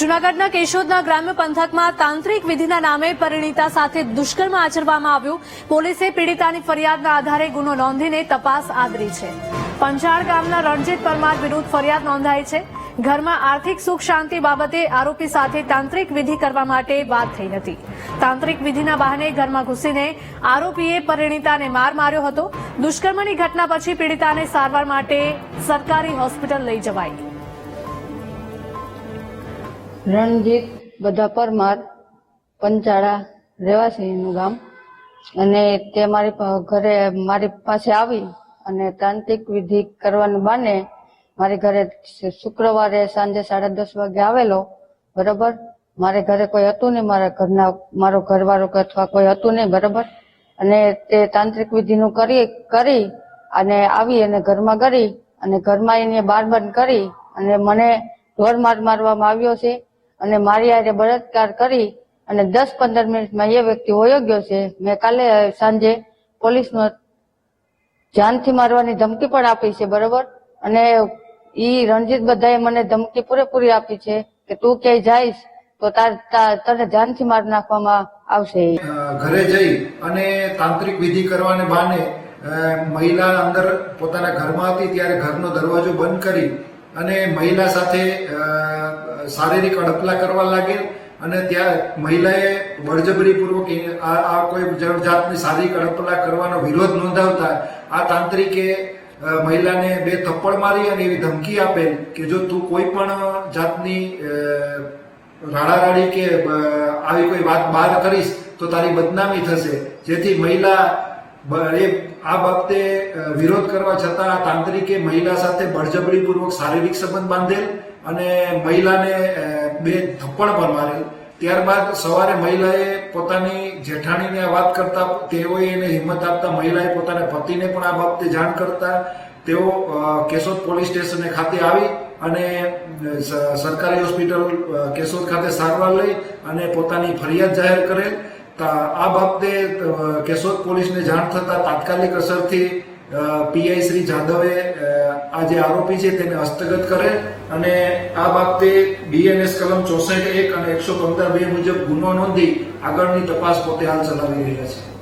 જૂનાગઢના કેશોદના ગ્રામ્ય પંથકમાં તાંત્રિક વિધિના નામે પરિણીતા સાથે દુષ્કર્મ આચરવામાં આવ્યું. પોલીસે પીડિતાની ફરિયાદના આધારે ગુનો નોંધીને તપાસ આદરી છે. પંચાળ ગામના રણજીત પરમાર વિરુદ્ધ ફરિયાદ નોંધાઈ છે. ઘરમાં આર્થિક સુખ શાંતિ બાબતે આરોપી સાથે તાંત્રિક વિધિ કરવા માટે વાત થઈ હતી. તાંત્રિક વિધિના બહાને ઘરમાં ઘૂસીને આરોપીએ પરિણીતાને માર માર્યો હતો. દુષ્કર્મની ઘટના પછી પીડિતાને સારવાર માટે સરકારી હોસ્પિટલ લઈ જવાઈ. રણજીત બધા પરમાર પંચાળા રહેવાસીનું ગામ. અને તે મારી ઘરે મારી પાસે આવી અને તાંત્રિક વિધિ કરવાનું બાને મારી ઘરે શુક્રવારે સાંજે સાડા દસ વાગે આવેલો. બરાબર? મારે ઘરે કોઈ હતું નહીં, મારા ઘરના, મારો ઘરવાળો અથવા કોઈ હતું નહીં, બરાબર? અને તે તાંત્રિક વિધિનું કરી કરી અને આવી અને ઘરમાં કરી અને ઘરમાં એને બાર બંધ કરી અને મને ઢોર માર મારવામાં આવ્યો છે. અને મારી આજે બળાત્કાર કરી અને દસ પંદર મિનિટમાં એ વ્યક્તિ હોયો ગયો છે. મેં કાલે સાંજે પોલીસનો જાનથી મારવાની ધમકી પણ આપી છે, બરોબર? અને ઈ રણજીત બધાએ મને ધમકી પૂરેપૂરી આપી છે કે તું ક્યાંય જઈશ તો તાર તને જાનથી માર નાખવામાં આવશે. ઘરે જઈ અને તાંત્રિક વિધિ કરવાને બહાને મહિલા અંદર પોતાના ઘરમાં હતી ત્યારે ઘરનો દરવાજો બંધ કરી અને મહિલા સાથે શારીરિક અડપલા કરવા લાગેલ અને ત્યાં મહિલાએ બળજબરીપૂર્વક એ, આ કોઈ જાતની શારીરિક અડપલા કરવાનો વિરોધ નોંધાવતા આ તાંત્રિકે મહિલાને બે થપ્પડ મારી અને એવી ધમકી આપેલ કે જો તું કોઈ પણ જાતની રાડારાડી કે આવી કોઈ વાત બહાર કરીશ તો તારી બદનામી થશે. જેથી મહિલા આ બાબતે વિરોધ કરવા છતાં તાંત્રિકે મહિલા સાથે બળજબરીપૂર્વક શારીરિક સંબંધ બાંધેલ અને મહિલાને બે થપ્પડ પણ મારેલ. ત્યારબાદ સવારે મહિલાએ પોતાની જેઠાણીને વાત કરતા તેઓએ એને હિંમત આપતા મહિલાએ પોતાના પતિને પણ આ બાબતે જાણ કરતા તેઓ કેશોદ પોલીસ સ્ટેશને ખાતે આવી અને સરકારી હોસ્પિટલ કેશોદ ખાતે સારવાર લઈ અને પોતાની ફરિયાદ જાહેર કરેલ. આ બાબતે કેશોદ પોલીસને જાણ થતા તાત્કાલિક અસરથી પીઆઈ શ્રી જાદવે આ જે આરોપી છે તેને હસ્તગત કરે અને આ બાબતે બીએનએસ કલમ ચોસઠ એક અને એકસો પંદર બે મુજબ ગુનો નોંધી આગળની તપાસ પોતે હાલ ચલાવી રહ્યા છે.